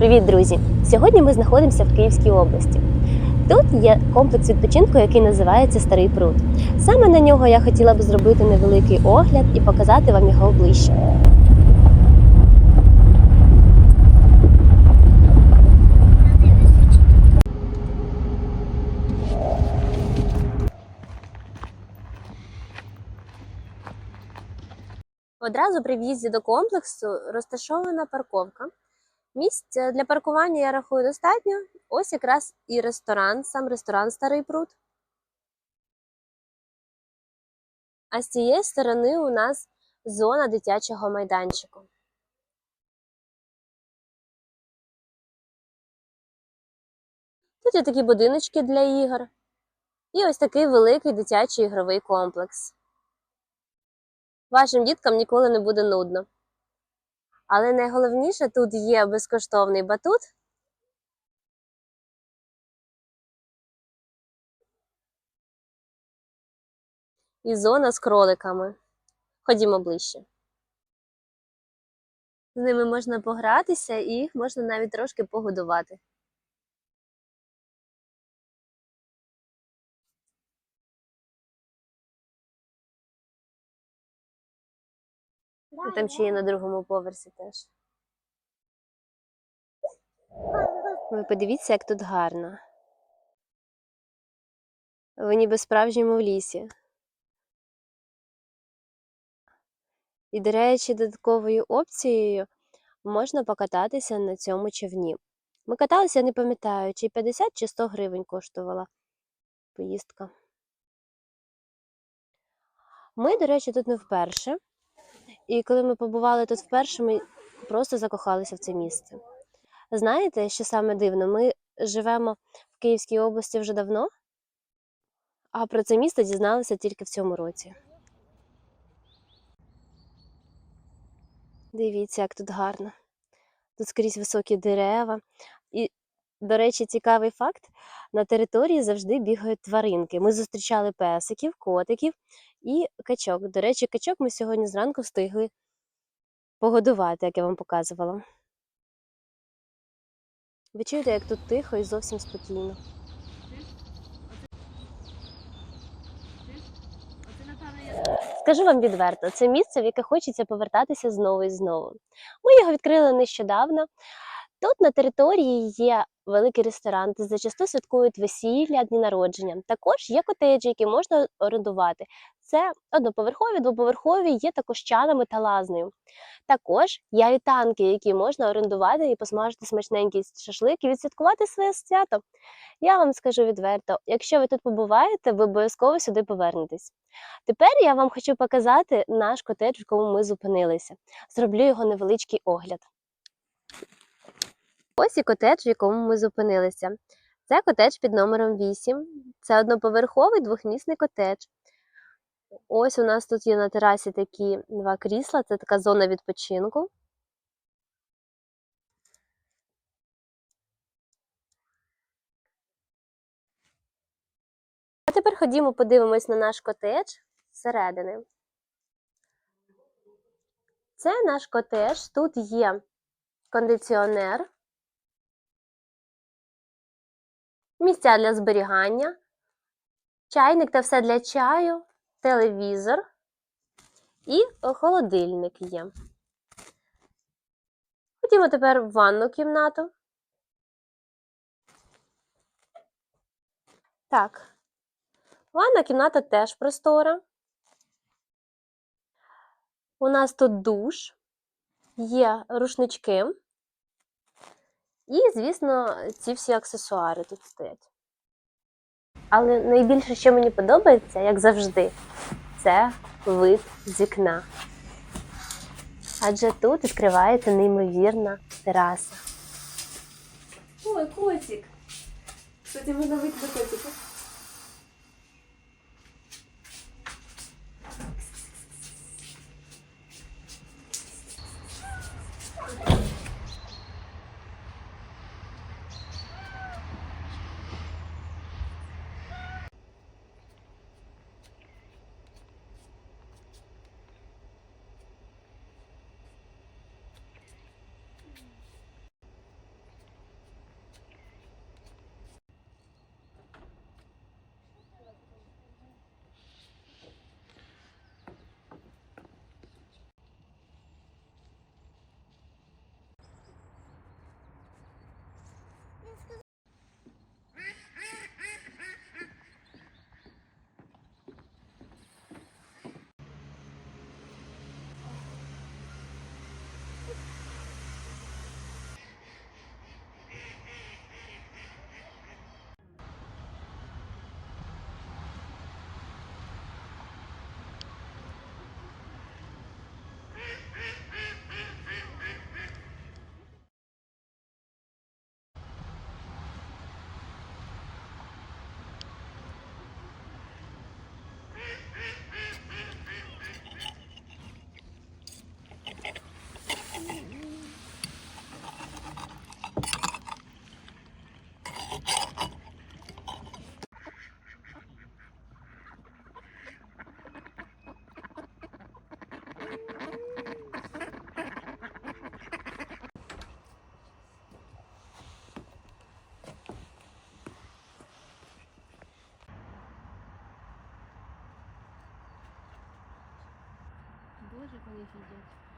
Привіт, друзі! Сьогодні ми знаходимося в Київській області. Тут є комплекс відпочинку, який називається Старий пруд. Саме на нього я хотіла б зробити невеликий огляд і показати вам його ближче. Одразу при в'їзді до комплексу розташована парковка. Місць е, для паркування я рахую достатньо. Ось якраз і ресторан, сам ресторан Старий пруд. А з цієї сторони у нас зона дитячого майданчику. Тут є такі будиночки для ігор. І ось такий великий дитячий ігровий комплекс. Вашим діткам ніколи не буде нудно. Але найголовніше тут є безкоштовний батут. І зона з кроликами. Ходімо ближче. З ними можна погратися і їх можна навіть трошки погодувати. І там ще є на другому поверсі теж. Ви подивіться, як тут гарно. Ви ніби справжньому в лісі. І, до речі, додатковою опцією можна покататися на цьому човні. Ми каталися, не пам'ятаю, чи 50 чи 100 гривень коштувала поїздка. Ми, до речі, тут не вперше. І коли ми побували тут вперше, ми просто закохалися в це місце. Знаєте, що саме дивно? Ми живемо в Київській області вже давно, а про це місто дізналися тільки в цьому році. Дивіться, як тут гарно. Тут скрізь високі дерева. До речі, цікавий факт: на території завжди бігають тваринки. Ми зустрічали песиків, котиків і качок. До речі, качок ми сьогодні зранку встигли погодувати, як я вам показувала. Ви чуєте, як тут тихо і зовсім спокійно. Скажу вам відверто, це місце, в яке хочеться повертатися знову і знову. Ми його відкрили нещодавно. Тут на території є великий ресторан, де зачасту святкують весілля, дні народження. Також є котеджі, які можна орендувати. Це одноповерхові, двоповерхові, є також чанами та лазнею. Також є альтанки, які можна орендувати і посмажити смачненький шашлик і відсвяткувати своє свято. Я вам скажу відверто, якщо ви тут побуваєте, ви обов'язково сюди повернетесь. Тепер я вам хочу показати наш котедж, в якому ми зупинилися. Зроблю його невеличкий огляд. Ось і котедж, в якому ми зупинилися. Це котедж під номером 8. Це одноповерховий двохмісний котедж. Ось у нас тут є на терасі такі два крісла, це така зона відпочинку. А тепер ходімо подивимось на наш котедж зсередини. Це наш котедж. Тут є кондиціонер, місця для зберігання, чайник та все для чаю, телевізор і холодильник є. Ходімо тепер в ванну кімнату. Так, ванна кімната теж простора. У нас тут душ, є рушнички. І, звісно, ці всі аксесуари тут стоять. Але найбільше, що мені подобається, як завжди, це вид з вікна. Адже тут відкривається неймовірна тераса. Ой, котик. Кстати, можна вийти до котика. видео.